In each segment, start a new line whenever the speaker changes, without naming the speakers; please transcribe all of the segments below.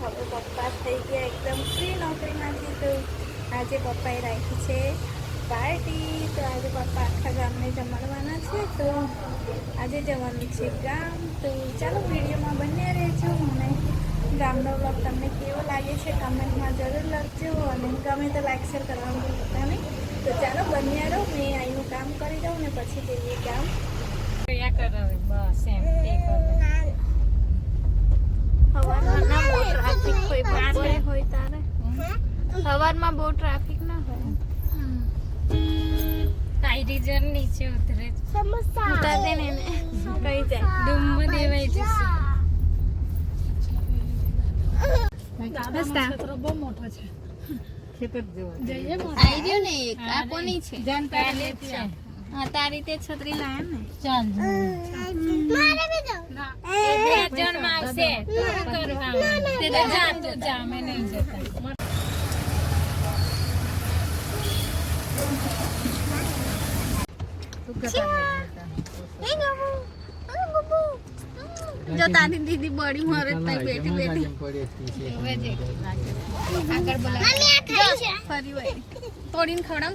હવે પપ્પા થઈ ગયા એકદમ ફ્રી નોકરીમાંથી તો આજે પપ્પાએ રાખી છે પાર્ટી તો આજે પપ્પા આખા ગામને જમાડવાના છે. તો આજે જવાનું છે ગામ. તો ચાલો વિડીયોમાં બન્યા રહેજો અને ગામનો બ્લોગ તમને કેવો લાગે છે કમેન્ટમાં જરૂર લખજો અને ગમે તો લાઈક શેર કરવાનું ભૂલતા નહીં. તો ચાલો બન્યા રહો. મેં અહીંનું કામ કરી દઉં ને પછી જઈએ ગામ.
કયા કરાવે? બસ એમ તે
સવારમાં બહુ ટ્રાફિક હોય તારે?
નીચે ઉતરે.
ઉતાર દે ને કઈ જાય
ડુમ્બ દેવાય જશે
બહુ મોટો છે. ખેતર જેવો
આવી રહ્યો ને આ કોની છે?
પહેલે છે.
તારી તે છત્રી લાયા ને.
ચાલ એ બે જણમાં આવશે. તો તે તો જા તું જા અમે નહીં જતા.
જો તારી દીદી બળી મરે તઈ બેઠી બેઠી. આગળ બોલા ફરી વળી તોડીને ખવડાવ.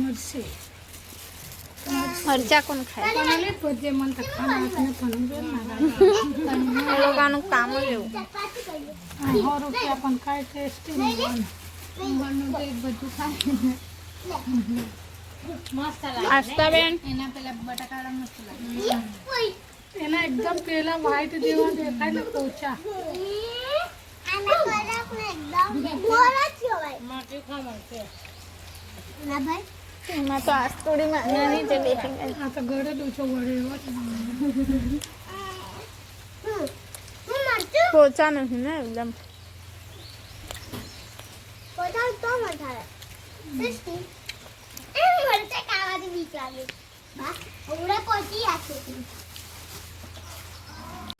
મરસી
મરચા કોણ ખાય?
પોતે મન તો ખાના આપને
લોકોનું કામ જ એવું.
સો રૂપિયા પણ ખાય ટેસ્ટી બને. તો એક બધું ખાય.
આસ્તાબેન
એના પેલા બટાકા મસ્ત
એના એકદમ પેલા વ્હાઈટ જેવા દેખાય ને પોચા.
માટી ખમણ છે
એમાં તો આસ્તોડીમાં નાની જ બેસી ગઈ
આ તો ગળે ડૂચો વળે એવો છે.
પોચા નથી ને એકદમ.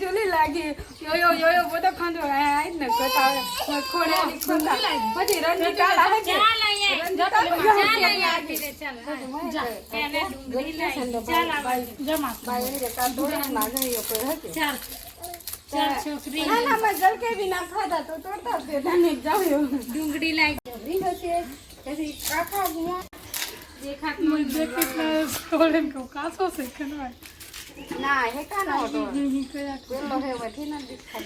જોલી તો ખોડા પછી રંજીતા લાગે.
દે ચાલ જા એને ડુંગળી લાવી ચાલ આવા ચાલ ચાલ છોકરી
ના ના મેં જલકે બી ના ખાધા તો તોડતા જ દેતા ને
ડુંગળી દેખાત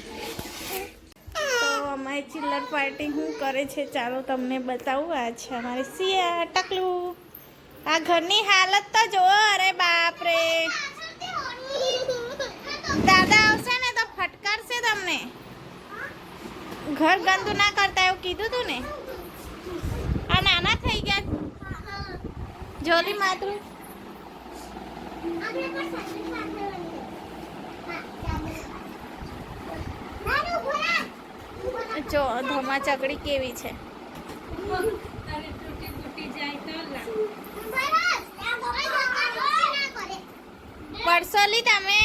આપણે ચિલ્લર પાર્ટી શું કરે છે ચાલો તમને બતાવું આ છે અમારી સિયા ટકલું આ ઘરની હાલત તો જુઓ અરે બાપ રે દાદા આવશે ને તો ફટકારશે તમને ઘર ગંદુ ના કરતા એવું કીધું તું ને આ નાના થઈ ગયા જોલી માત્ર Wait. જો, ધમા ચકડી કેવી છે? પરસોલી, તમે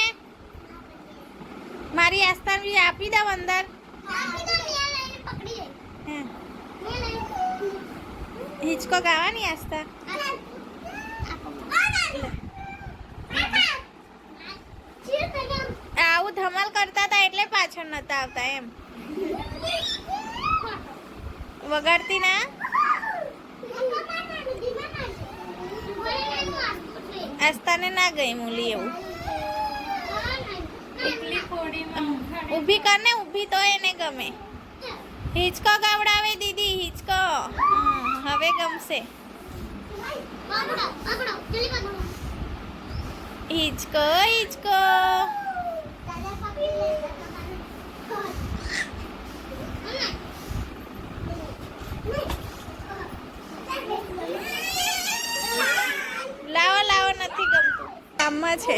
મારી આસ્થા બી આપી દઉં અંદર. હિચકો ગાવાની આસ્થા? આવું ધમાલ કરતા હતા એટલે પાછળ નતા આવતા એમ. વગાડતી ના? આસ્તાને ના ગઈ મૂલી એવું. ઊભી કર ને ઊભી તો એને ગમે. હિચકો ગાવડાવે દીદી હિચકો. હવે ગમશે. હિચકો હિચકો. કામમાં છે.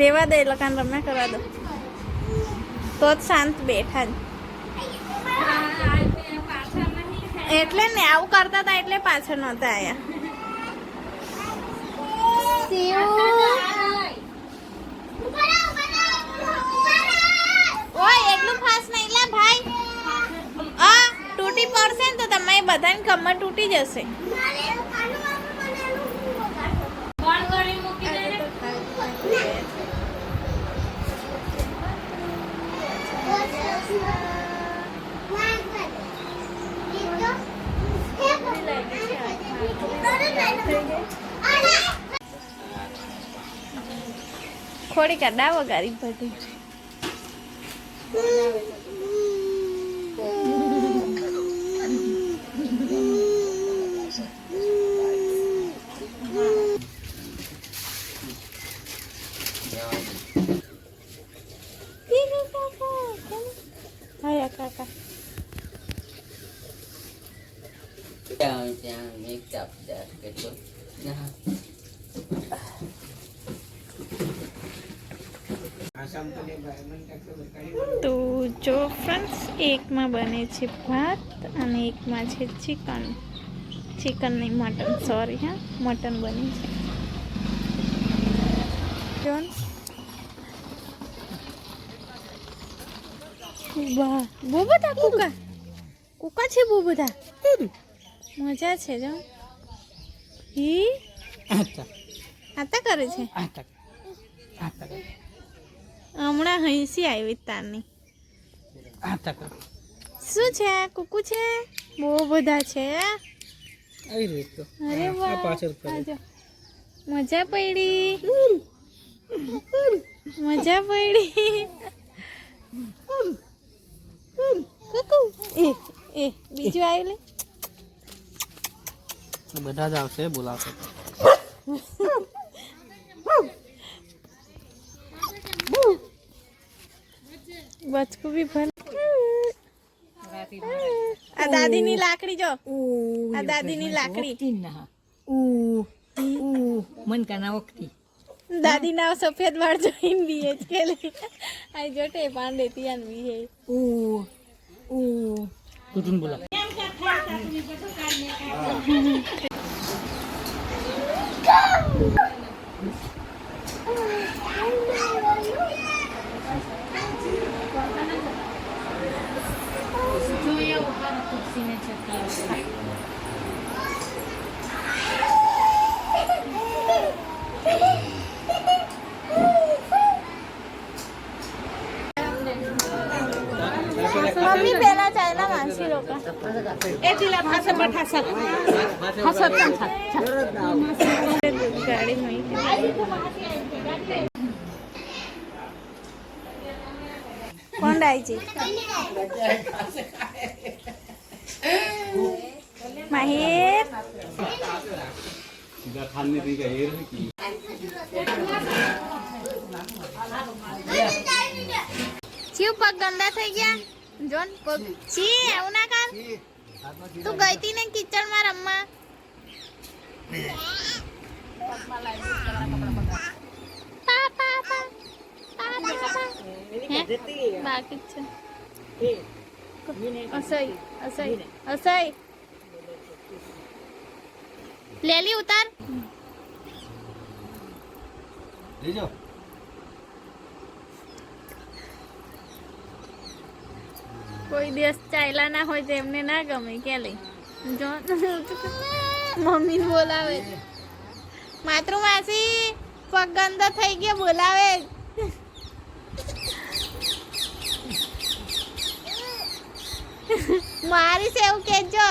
રેવા દે લખાણ રમ્યા કરવા દો. તો જ શાંત બેઠા જ. એટલે ને આવું કરતા હતા એટલે પાછળ નહોતા આયા. ઓય, એટલું ફાસ્ટ બધાની કમર તૂટી જશે.
કોણ ગળી મૂકી દે? ને
ખોડી કા ડાવો ગારી બધી.
Nha.
તો જો ફ્રેન્ડ્સ એકમાં બને છે ભાત અને એકમાં છે ચિકન ચિકન નહીં મટન સોરી હા મટન બને છે. વાહ બહુ બધા કુકા. કુકા છે બહુ બધા. મજા છે જો. હી આતા કરે છે. હમણાં હૈસી આવી તારની. શું છે? કુકુ છે? બહુ બધા છે અરે વાહ. જો. મજા પડી. મજા પડી. કુકુ. એ. એ બીજું આવ્યું લે.
બધા જ આવશે બોલાવશે.
બચકું બી આ દાદીની લાકડી જો. આ દાદીની લાકડી.
મન કાના વખતી
દાદી ના સફેદ વાળ જોઈને બીએ જ કે આ જોટે પાંડે તિયાન બીએ
ઓ ઓ
તું તું બોલા.
જોઈએ
કોણ ડાઈ છે માહિર ચીવ પગ ગંદા થઈ ગયા જોન છી. એવું ના કર. તું ગઈ હતી ને કિચડમાં રમવા? બાકી છે. અસઈ અસઈ અસહી લેલી ઉતાર. કોઈ દિવસ ચાયલા ના હોય તો એમને ના ગમે, કે લઈ જો. મમ્મી બોલાવે. માતૃમાસી પગ ગંદો થઈ ગયો, બોલાવે. મારી સેવ કેજો.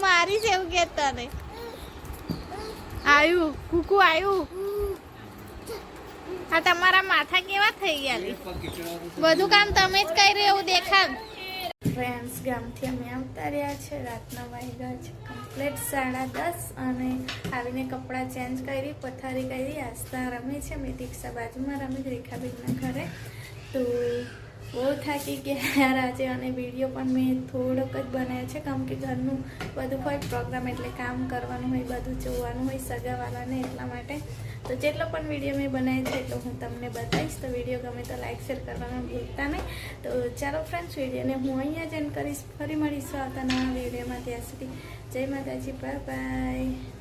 મારી સેવ કે તને. આયુ, કુકુ આયુ. આ તમારા માથા કેવા થઈ ગયા? બધું કામ તમે જ કરી રહ્યો એવું દેખાડ ફ્રેન્ડ્સ ગામથી અમે આવતા રહ્યા છે. રાતના વાગ્યા છે. કમ્પ્લેટ સાડા દસ અને આવીને કપડાં ચેન્જ કરી, પથારી કરી આસ્તા રમે છે. મેં દીક્ષા બાજુમાં રમે, રેખાબેનના ઘરે. તો બહુ થાકી ગયા આજે અને વીડિયો પણ મેં થોડોક જ બનાવ્યો છે. કારણ કે ઘરનું બધું હોય પ્રોગ્રામ એટલે કામ કરવાનું હોય, બધું જોવાનું હોય સગાવાલાને એટલા માટે. તો જેટલો પણ વીડિયો મેં બનાવ્યો છે એટલો હું તમને બતાવીશ. તો વીડિયો ગમે તો લાઈક શેર કરવાનું ભૂલતા નહીં. તો ચાલો ફ્રેન્ડ્સ વિડીયોને હું અહીંયા જ એન્ડ કરીશ. ફરી મળીશું આવતા નવા વિડીયોમાં ત્યાં સુધી જય માતાજી બાય બાય